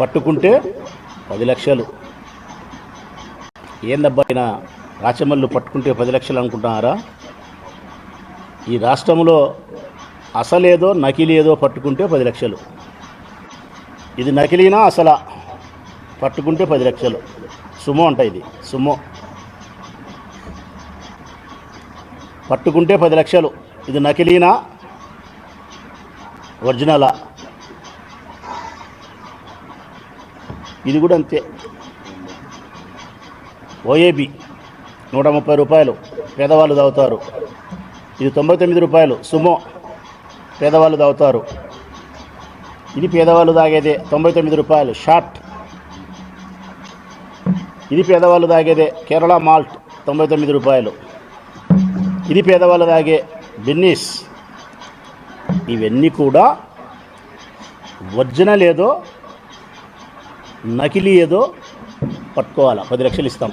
పట్టుకుంటే పది లక్షలు. ఏందబ్బా ఆయన రాచమల్లు పట్టుకుంటే పది లక్షలు అనుకుంటున్నారా? ఈ రాష్ట్రంలో అసలేదో నకిలీదో పట్టుకుంటే పది లక్షలు. ఇది నకిలీనా అసలా? పట్టుకుంటే పది లక్షలు. సుమో అంట ఇది సుమో. పట్టుకుంటే పది లక్షలు. ఇది నకిలీనా? ఒరిజినలా? ఇది కూడా అంతే ఓఏబి నూట ముప్పై రూపాయలు పేదవాళ్ళు తాగుతారు ఇది తొంభై తొమ్మిది రూపాయలు సుమో పేదవాళ్ళు తాగుతారు ఇది పేదవాళ్ళు తాగేదే తొంభై తొమ్మిది రూపాయలు షార్ట్ ఇది పేదవాళ్ళు తాగేదే కేరళ మాల్ట్ తొంభై తొమ్మిది రూపాయలు ఇది పేదవాళ్ళు తాగే బిన్నీస్ ఇవన్నీ కూడా ఒరిజినల్ ఏదో నకిలీ ఏదో పట్టుకోవాలా. పది లక్షలు ఇస్తాం.